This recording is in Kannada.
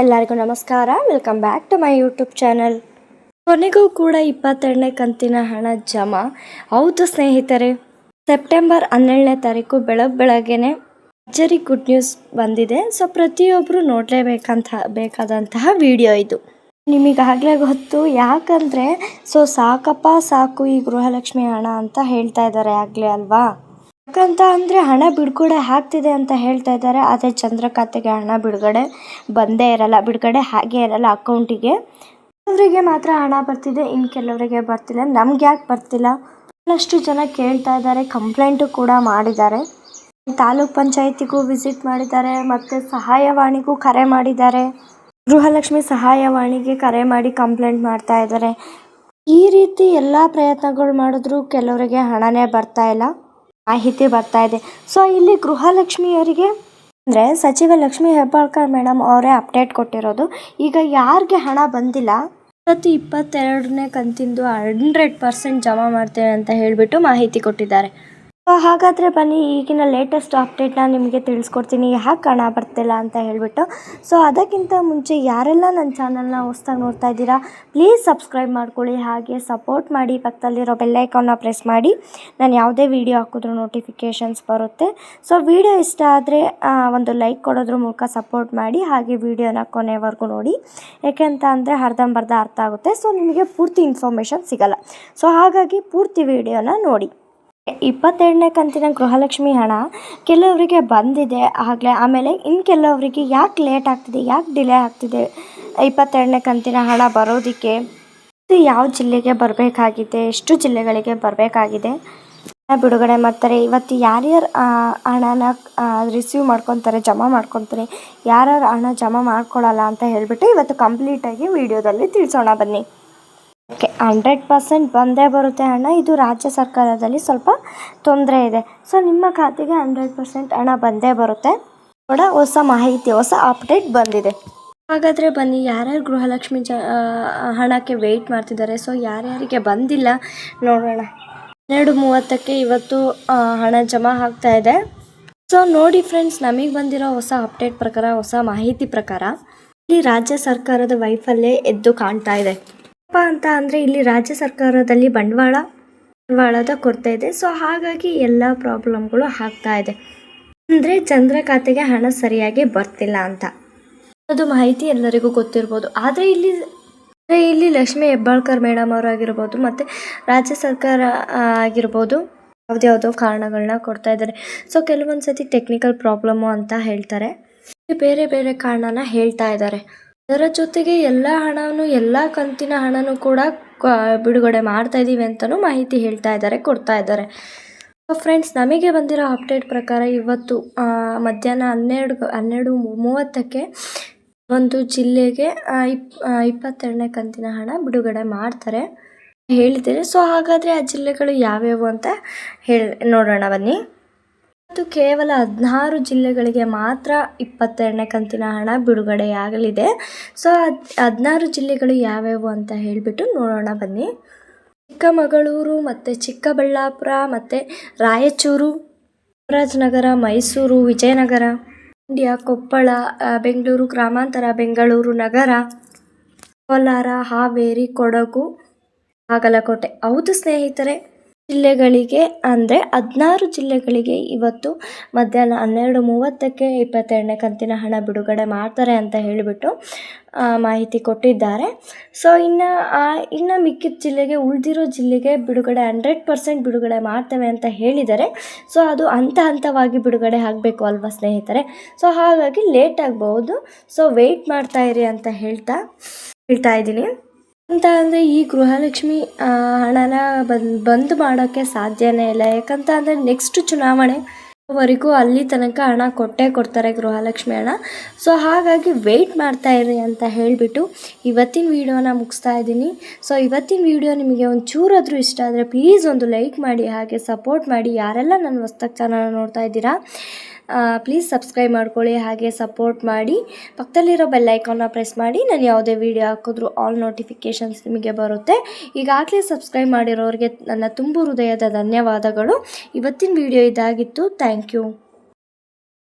ಎಲ್ಲರಿಗೂ ನಮಸ್ಕಾರ. Welcome back to my YouTube channel ಕೊನೆಗೂ ಕೂಡ ಇಪ್ಪತ್ತೆರಡನೇ ಕಂತಿನ ಹಣ ಜಮಾ. ಹೌದು ಸ್ನೇಹಿತರೆ ಸೆಪ್ಟೆಂಬರ್ ಹನ್ನೆರಡನೇ ತಾರೀಕು ಬೆಳಗ್ಗೆ ಬೆಳಗ್ಗೆನೆ ಅಜ್ಜರಿ ಗುಡ್ ನ್ಯೂಸ್ ಬಂದಿದೆ. ಸೊ ಪ್ರತಿಯೊಬ್ಬರು ನೋಡಲೇಬೇಕಂತ ಬೇಕಾದಂತಹ ವಿಡಿಯೋ ಇದು. ನಿಮಗಾಗಲೇ ಗೊತ್ತು, ಯಾಕಂದರೆ ಸೊ ಸಾಕಪ್ಪ ಸಾಕು ಈ ಗೃಹಲಕ್ಷ್ಮಿ ಹಣ ಅಂತ ಹೇಳ್ತಾ ಇದ್ದಾರೆ ಆಗಲೇ ಅಲ್ವಾ? ಯಾಕಂತ ಅಂದರೆ ಹಣ ಬಿಡುಗಡೆ ಆಗ್ತಿದೆ ಅಂತ ಹೇಳ್ತಾ ಇದ್ದಾರೆ. ಆದರೆ ಚಂದ್ರ ಖಾತೆಗೆ ಹಣ ಬಿಡುಗಡೆ ಬಂದೇ ಇರಲ್ಲ, ಬಿಡುಗಡೆ ಹಾಗೆ ಇರಲ್ಲ ಅಕೌಂಟಿಗೆ. ಕೆಲವರಿಗೆ ಮಾತ್ರ ಹಣ ಬರ್ತಿದೆ, ಇನ್ನು ಕೆಲವರಿಗೆ ಬರ್ತಿಲ್ಲ. ನಮ್ಗೆ ಯಾಕೆ ಬರ್ತಿಲ್ಲ? ಬಹಳಷ್ಟು ಜನ ಕೇಳ್ತಾ ಇದ್ದಾರೆ ಕಂಪ್ಲೇಂಟು ಕೂಡ ಮಾಡಿದ್ದಾರೆ. ತಾಲೂಕ್ ಪಂಚಾಯತಿಗೂ ವಿಸಿಟ್ ಮಾಡಿದ್ದಾರೆ, ಮತ್ತು ಸಹಾಯವಾಣಿಗೂ ಕರೆ ಮಾಡಿದ್ದಾರೆ. ಗೃಹಲಕ್ಷ್ಮಿ ಸಹಾಯವಾಣಿಗೆ ಕರೆ ಮಾಡಿ ಕಂಪ್ಲೇಂಟ್ ಮಾಡ್ತಾ ಇದ್ದಾರೆ. ಈ ರೀತಿ ಎಲ್ಲ ಪ್ರಯತ್ನಗಳು ಮಾಡಿದ್ರು ಕೆಲವರಿಗೆ ಹಣನೇ ಬರ್ತಾ ಇಲ್ಲ. ಮಾಹಿತಿ ಬರ್ತಾ ಇದೆ. ಸೊ ಇಲ್ಲಿ ಗೃಹಲಕ್ಷ್ಮಿಯವರಿಗೆ ಅಂದರೆ ಸಚಿವ ಲಕ್ಷ್ಮಿ ಹೆಬ್ಬಾಳ್ಕರ್ ಮೇಡಮ್ ಅವರೇ ಅಪ್ಡೇಟ್ ಕೊಟ್ಟಿರೋದು. ಈಗ ಯಾರಿಗೆ ಹಣ ಬಂದಿಲ್ಲ? ಇವತ್ತು ಇಪ್ಪತ್ತೆರಡನೇ ಕಂತಿಂದು ಹಂಡ್ರೆಡ್ ಪರ್ಸೆಂಟ್ ಜಮಾ ಮಾಡ್ತೇವೆ ಅಂತ ಹೇಳಿಬಿಟ್ಟು ಮಾಹಿತಿ ಕೊಟ್ಟಿದ್ದಾರೆ. ಸೊ ಹಾಗಾದರೆ ಬನ್ನಿ, ಈಗಿನ ಲೇಟೆಸ್ಟ್ ಅಪ್ಡೇಟ್ನ ನಿಮಗೆ ತಿಳಿಸ್ಕೊಡ್ತೀನಿ. ಯಾಕೆ ಹಣ ಬರ್ತಿಲ್ಲ ಅಂತ ಹೇಳಿಬಿಟ್ಟು. ಸೊ ಅದಕ್ಕಿಂತ ಮುಂಚೆ ಯಾರೆಲ್ಲ ನನ್ನ ಚಾನಲ್ನ ಹೊಸ್ದಾಗಿ ನೋಡ್ತಾ ಇದ್ದೀರಾ ಪ್ಲೀಸ್ ಸಬ್ಸ್ಕ್ರೈಬ್ ಮಾಡ್ಕೊಳ್ಳಿ. ಹಾಗೆ ಸಪೋರ್ಟ್ ಮಾಡಿ, ಪಕ್ಕದಲ್ಲಿರೋ ಬೆಲ್ಲೈಕನ್ನ ಪ್ರೆಸ್ ಮಾಡಿ. ನಾನು ಯಾವುದೇ ವೀಡಿಯೋ ಹಾಕಿದ್ರೂ ನೋಟಿಫಿಕೇಷನ್ಸ್ ಬರುತ್ತೆ. ಸೊ ವಿಡಿಯೋ ಇಷ್ಟ ಆದರೆ ಒಂದು ಲೈಕ್ ಕೊಡೋದ್ರ ಮೂಲಕ ಸಪೋರ್ಟ್ ಮಾಡಿ, ಹಾಗೆ ವೀಡಿಯೋನ ಕೊನೆವರೆಗೂ ನೋಡಿ. ಯಾಕೆಂತ ಅಂದರೆ ಅರ್ಧಂಬರ್ಧ ಅರ್ಥ ಆಗುತ್ತೆ. ಸೊ ನಿಮಗೆ ಪೂರ್ತಿ ಇನ್ಫಾರ್ಮೇಷನ್ ಸಿಗಲ್ಲ. ಸೊ ಹಾಗಾಗಿ ಪೂರ್ತಿ ವಿಡಿಯೋನ ನೋಡಿ. ಇಪ್ಪತ್ತೆರಡನೇ ಕಂತಿನ ಗೃಹಲಕ್ಷ್ಮಿ ಹಣ ಕೆಲವರಿಗೆ ಬಂದಿದೆ, ಆಗಲೇ ಆಮೇಲೆ ಇನ್ನು ಕೆಲವರಿಗೆ ಯಾಕೆ ಲೇಟ್ ಆಗ್ತಿದೆ, ಯಾಕೆ ಡಿಲೇ ಆಗ್ತಿದೆ ಇಪ್ಪತ್ತೆರಡನೇ ಕಂತಿನ ಹಣ ಬರೋದಕ್ಕೆ? ಇದು ಯಾವ ಜಿಲ್ಲೆಗೆ ಬರಬೇಕಾಗಿದೆ, ಎಷ್ಟು ಜಿಲ್ಲೆಗಳಿಗೆ ಬರಬೇಕಾಗಿದೆ? ಬಿಡುಗಡೆ ಮಾಡ್ತಾರೆ. ಇವತ್ತು ಯಾರ್ಯಾರು ಹಣನ ರಿಸೀವ್ ಮಾಡ್ಕೊತಾರೆ, ಜಮಾ ಮಾಡ್ಕೊತಾರೆ, ಯಾರ್ಯಾರು ಹಣ ಜಮಾ ಮಾಡ್ಕೊಳ್ಳಲ್ಲ ಅಂತ ಹೇಳಿಬಿಟ್ಟು ಇವತ್ತು ಕಂಪ್ಲೀಟಾಗಿ ವಿಡಿಯೋದಲ್ಲಿ ತಿಳಿಸೋಣ ಬನ್ನಿ. ಓಕೆ, ಹಂಡ್ರೆಡ್ ಪರ್ಸೆಂಟ್ ಬಂದೇ ಬರುತ್ತೆ ಹಣ ಇದು ರಾಜ್ಯ ಸರ್ಕಾರದಲ್ಲಿ ಸ್ವಲ್ಪ ತೊಂದರೆ ಇದೆ. ಸೊ ನಿಮ್ಮ ಖಾತೆಗೆ ಹಂಡ್ರೆಡ್ ಪರ್ಸೆಂಟ್ ಹಣ ಬಂದೇ ಬರುತ್ತೆ. ಕೂಡ ಹೊಸ ಮಾಹಿತಿ, ಹೊಸ ಅಪ್ಡೇಟ್ ಬಂದಿದೆ. ಹಾಗಾದರೆ ಬನ್ನಿ, ಯಾರ್ಯಾರು ಗೃಹಲಕ್ಷ್ಮಿ ಜ ಹಣಕ್ಕೆ ವೆಯ್ಟ್ ಮಾಡ್ತಿದ್ದಾರೆ? ಸೊ ಯಾರ್ಯಾರಿಗೆ ಬಂದಿಲ್ಲ ನೋಡೋಣ. ಹನ್ನೆರಡು ಮೂವತ್ತಕ್ಕೆ ಇವತ್ತು ಹಣ ಜಮಾ ಆಗ್ತಾ ಇದೆ. ಸೊ ನೋಡಿ ಫ್ರೆಂಡ್ಸ್ ನಮಗೆ ಬಂದಿರೋ ಹೊಸ ಅಪ್ಡೇಟ್ ಪ್ರಕಾರ, ಹೊಸ ಮಾಹಿತಿ ಪ್ರಕಾರ, ಇಲ್ಲಿ ರಾಜ್ಯ ಸರ್ಕಾರದ ವೈಫಲ್ಯ ಎದ್ದು ಕಾಣ್ತಾ ಇದೆ. ಏನಪ್ಪ ಅಂತ ಅಂದರೆ ಇಲ್ಲಿ ರಾಜ್ಯ ಸರ್ಕಾರದಲ್ಲಿ ಬಂಡವಾಳ, ಬಂಡವಾಳದ ಕೊರತೆ ಇದೆ. ಸೊ ಹಾಗಾಗಿ ಎಲ್ಲ ಪ್ರಾಬ್ಲಮ್ಗಳು ಆಗ್ತಾ ಇದೆ. ಅಂದರೆ ಚಂದ್ರ ಖಾತೆಗೆ ಹಣ ಸರಿಯಾಗಿ ಬರ್ತಿಲ್ಲ ಅಂತ. ಅದು ಮಾಹಿತಿ ಎಲ್ಲರಿಗೂ ಗೊತ್ತಿರ್ಬೋದು. ಆದರೆ ಇಲ್ಲಿ ಇಲ್ಲಿ ಲಕ್ಷ್ಮೀ ಹೆಬ್ಬಾಳ್ಕರ್ ಮೇಡಮ್ ಅವರಾಗಿರ್ಬೋದು, ಮತ್ತು ರಾಜ್ಯ ಸರ್ಕಾರ ಆಗಿರ್ಬೋದು ಯಾವುದ್ಯಾವುದೋ ಕಾರಣಗಳನ್ನ ಕೊಡ್ತಾ ಇದ್ದಾರೆ. ಸೊ ಕೆಲವೊಂದು ಸತಿ ಟೆಕ್ನಿಕಲ್ ಪ್ರಾಬ್ಲಮ್ಮು ಅಂತ ಹೇಳ್ತಾರೆ. ಬೇರೆ ಬೇರೆ ಕಾರಣನ ಹೇಳ್ತಾ ಇದ್ದಾರೆ. ಅದರ ಜೊತೆಗೆ ಎಲ್ಲ ಹಣವನ್ನು ಎಲ್ಲ ಕಂತಿನ ಹಣನೂ ಕೂಡ ಬಿಡುಗಡೆ ಮಾಡ್ತಾ ಇದ್ದೀವಿ ಅಂತಲೂ ಮಾಹಿತಿ ಹೇಳ್ತಾ ಇದ್ದಾರೆ, ಕೊಡ್ತಾ ಇದ್ದಾರೆ. ಸೊ ಫ್ರೆಂಡ್ಸ್ ನಮಗೆ ಬಂದಿರೋ ಅಪ್ಡೇಟ್ ಪ್ರಕಾರ ಇವತ್ತು ಮಧ್ಯಾಹ್ನ ಹನ್ನೆರಡು ಹನ್ನೆರಡು ಮೂವತ್ತಕ್ಕೆ ಒಂದು ಜಿಲ್ಲೆಗೆ ಇಪ್ ಇಪ್ಪತ್ತೆರಡನೇ ಕಂತಿನ ಹಣ ಬಿಡುಗಡೆ ಮಾಡ್ತಾರೆ ಹೇಳಿದ್ದೇನೆ ಸೊ ಹಾಗಾದರೆ ಆ ಜಿಲ್ಲೆಗಳು ಯಾವ್ಯಾವು ಅಂತ ಹೇಳಿ, ನೋಡೋಣ ಬನ್ನಿ. ಮತ್ತು ಕೇವಲ ಹದಿನಾರು ಜಿಲ್ಲೆಗಳಿಗೆ ಮಾತ್ರ ಇಪ್ಪತ್ತೆರಡನೇ ಕಂತಿನ ಹಣ ಬಿಡುಗಡೆಯಾಗಲಿದೆ. ಸೊ ಹದಿನಾರು ಜಿಲ್ಲೆಗಳು ಯಾವ್ಯಾವು ಅಂತ ಹೇಳಿಬಿಟ್ಟು ನೋಡೋಣ ಬನ್ನಿ. ಚಿಕ್ಕಮಗಳೂರು, ಮತ್ತು ಚಿಕ್ಕಬಳ್ಳಾಪುರ, ಮತ್ತು ರಾಯಚೂರು, ಚಾಮರಾಜನಗರ, ಮೈಸೂರು, ವಿಜಯನಗರ, ಮಂಡ್ಯ, ಕೊಪ್ಪಳ ಬೆಂಗಳೂರು, ಗ್ರಾಮಾಂತರ, ಬೆಂಗಳೂರು, ನಗರ, ಕೋಲಾರ, ಹಾವೇರಿ, ಕೊಡಗು, ಬಾಗಲಕೋಟೆ. ಹೌದು ಸ್ನೇಹಿತರೆ. ಜಿಲ್ಲೆಗಳಿಗೆ ಅಂದರೆ ಹದಿನಾರು ಜಿಲ್ಲೆಗಳಿಗೆ ಇವತ್ತು ಮಧ್ಯಾಹ್ನ ಹನ್ನೆರಡು ಮೂವತ್ತಕ್ಕೆ ಇಪ್ಪತ್ತೆರಡನೇ ಕಂತಿನ ಹಣ ಬಿಡುಗಡೆ ಮಾಡ್ತಾರೆ ಅಂತ ಹೇಳಿಬಿಟ್ಟು ಮಾಹಿತಿ ಕೊಟ್ಟಿದ್ದಾರೆ. ಸೊ ಇನ್ನು ಇನ್ನು ಮಿಕ್ಕಿದ ಜಿಲ್ಲೆಗೆ, ಉಳಿದಿರೋ ಜಿಲ್ಲೆಗೆ ಬಿಡುಗಡೆ ಹಂಡ್ರೆಡ್ ಪರ್ಸೆಂಟ್ ಬಿಡುಗಡೆ ಮಾಡ್ತೇವೆ ಅಂತ ಹೇಳಿದ್ದಾರೆ. ಸೊ ಅದು ಹಂತ ಹಂತವಾಗಿ ಬಿಡುಗಡೆ ಆಗಬೇಕು ಅಲ್ವಾ ಸ್ನೇಹಿತರೆ? ಸೊ ಹಾಗಾಗಿ ಲೇಟ್ ಆಗ್ಬೋದು. ಸೊ ವೆಯ್ಟ್ ಮಾಡ್ತಾ ಇರಿ ಅಂತ ಹೇಳ್ತಾ ಹೇಳ್ತಾ ಇದ್ದೀನಿ. ಅಂತ ಅಂದರೆ ಈ ಗೃಹಲಕ್ಷ್ಮಿ ಹಣನ ಬಂದ್ ಬಂದ್ ಮಾಡೋಕ್ಕೆ ಸಾಧ್ಯನೇ ಇಲ್ಲ. ಯಾಕಂತ ಅಂದರೆ ನೆಕ್ಸ್ಟ್ ಚುನಾವಣೆ ವರೆಗೂ ಅಲ್ಲಿ ತನಕ ಹಣ ಕೊಟ್ಟೇ ಕೊಡ್ತಾರೆ ಗೃಹಲಕ್ಷ್ಮಿ ಹಣ. ಸೊ ಹಾಗಾಗಿ ವೆಯ್ಟ್ ಮಾಡ್ತಾ ಇರಿ ಅಂತ ಹೇಳಿಬಿಟ್ಟು ಇವತ್ತಿನ ವೀಡಿಯೋನ ಮುಗಿಸ್ತಾ ಇದ್ದೀನಿ. ಸೊ ಇವತ್ತಿನ ವೀಡಿಯೋ ನಿಮಗೆ ಒಂದು ಚೂರಾದರೂ ಇಷ್ಟ ಆದರೆ ಪ್ಲೀಸ್ ಒಂದು ಲೈಕ್ ಮಾಡಿ, ಹಾಗೆ ಸಪೋರ್ಟ್ ಮಾಡಿ. ಯಾರೆಲ್ಲ ನನ್ನ ಚಾನಲ್ ನೋಡ್ತಾ ಇದ್ದೀರಾ ಪ್ಲೀಸ್ ಸಬ್ಸ್ಕ್ರೈಬ್ ಮಾಡ್ಕೊಳ್ಳಿ, ಹಾಗೆ ಸಪೋರ್ಟ್ ಮಾಡಿ. ಪಕ್ಕದಲ್ಲಿರೋ ಬೆಲ್ ಐಕಾನ್ನ ಪ್ರೆಸ್ ಮಾಡಿ. ನಾನು ಯಾವುದೇ ವೀಡಿಯೋ ಹಾಕಿದ್ರೂ ಆಲ್ ನೋಟಿಫಿಕೇಷನ್ಸ್ ನಿಮಗೆ ಬರುತ್ತೆ. ಈಗಾಗಲೇ ಸಬ್ಸ್ಕ್ರೈಬ್ ಮಾಡಿರೋರಿಗೆ ನನ್ನ ತುಂಬು ಹೃದಯದ ಧನ್ಯವಾದಗಳು. ಇವತ್ತಿನ ವಿಡಿಯೋ ಇದಾಗಿತ್ತು. Thank you